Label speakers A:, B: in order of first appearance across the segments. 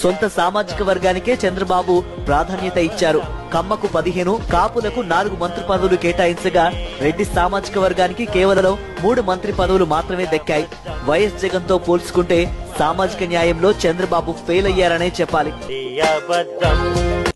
A: సొంత సామాజిక వర్గానికే చంద్రబాబు ప్రాధాన్యత ఇచ్చారు. కమ్మకు పదిహేను కాపులకు నాలుగు మంత్రి పదవులు కేటాయించగా రెడ్డి సామాజిక వర్గానికి కేవలం మూడు మంత్రి పదవులు మాత్రమే దక్కాయి. వైఎస్ జగన్తో పోల్చుకుంటే సామాజిక న్యాయంలో చంద్రబాబు ఫెయిల్ అయ్యారనే చెప్పాలి.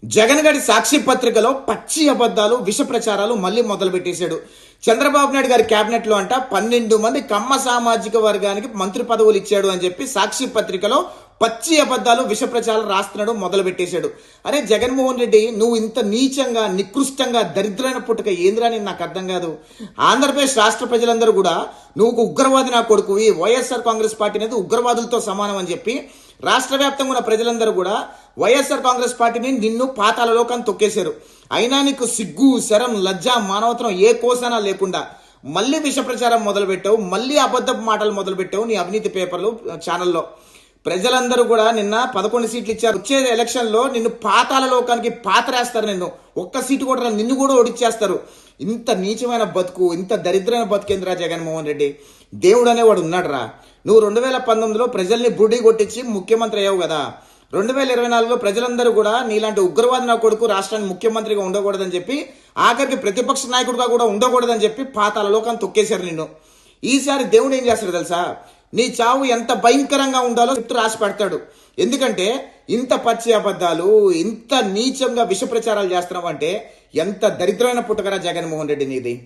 B: జగన్ గడి సాక్షి పత్రికలో పచ్చి అబద్ధాలు విష ప్రచారాలు మళ్ళీ మొదలు పెట్టేశాడు చంద్రబాబు నాయుడు గారి కేబినెట్లో అంట పన్నెండు మంది కమ్మ సామాజిక వర్గానికి మంత్రి పదవులు ఇచ్చాడు అని చెప్పి సాక్షి పత్రికలో పచ్చి అబద్ధాలు విష ప్రచారాలు రాస్తున్నాడు మొదలు పెట్టేశాడు అరే జగన్మోహన్ రెడ్డి నువ్వు ఇంత నీచంగా నికృష్టంగా దరిద్రమైన పుట్టుక ఏంద్రా అని నాకు అర్థం కాదు. ఆంధ్రప్రదేశ్ రాష్ట్ర ప్రజలందరూ కూడా నువ్వు ఉగ్రవాది నా కొడుకువి వైఎస్ఆర్ కాంగ్రెస్ పార్టీ అనేది ఉగ్రవాదులతో సమానం అని చెప్పి రాష్ట్ర వ్యాప్తంగా ఉన్న ప్రజలందరూ కూడా వైఎస్ఆర్ కాంగ్రెస్ పార్టీని నిన్ను పాతాలలోకాన్ని తొక్కేశారు. అయినా నీకు సిగ్గు శరం లజ్జ మానవత్వం ఏ కోసనా లేకుండా మళ్ళీ విష ప్రచారం మొదలుపెట్టావు మళ్ళీ అబద్ధపు మాటలు మొదలుపెట్టావు నీ అవినీతి పేపర్లు ఛానల్లో ప్రజలందరూ కూడా నిన్న పదకొండు సీట్లు ఇచ్చారు. వచ్చే ఎలక్షన్లో నిన్ను పాతాల లోకానికి పాతరేస్తారు నిన్ను. ఒక్క సీటు కూడా నిన్ను కూడా ఓడిచ్చేస్తారు. ఇంత నీచమైన బతుకు ఇంత దరిద్రమైన బతుకేంద్రా జగన్మోహన్ రెడ్డి? దేవుడు అనేవాడు ఉన్నాడు రా నువ్వు రెండు వేల పంతొమ్మిదిలో ప్రజల్ని బుడి కొట్టించి ముఖ్యమంత్రి అయ్యావు కదా. రెండు వేల ఇరవై నాలుగులో ప్రజలందరూ కూడా నీలాంటి ఉగ్రవాది నా కొడుకు రాష్ట్రానికి ముఖ్యమంత్రిగా ఉండకూడదని చెప్పి ఆఖరికి ప్రతిపక్ష నాయకుడిగా కూడా ఉండకూడదని చెప్పి పాతాల లోకాన్ని తొక్కేశారు నిన్ను. ఈసారి దేవుడు ఏం చేస్తాడు తెలుసా? నీ చావు ఎంత భయంకరంగా ఉండాలో చెప్తూ రాసి పెడతాడు. ఎందుకంటే ఇంత పచ్చి అబద్ధాలు ఇంత నీచంగా విష ప్రచారాలు చేస్తున్నావు అంటే ఎంత దరిద్రమైన పుట్టకరా జగన్మోహన్ రెడ్డి నీది.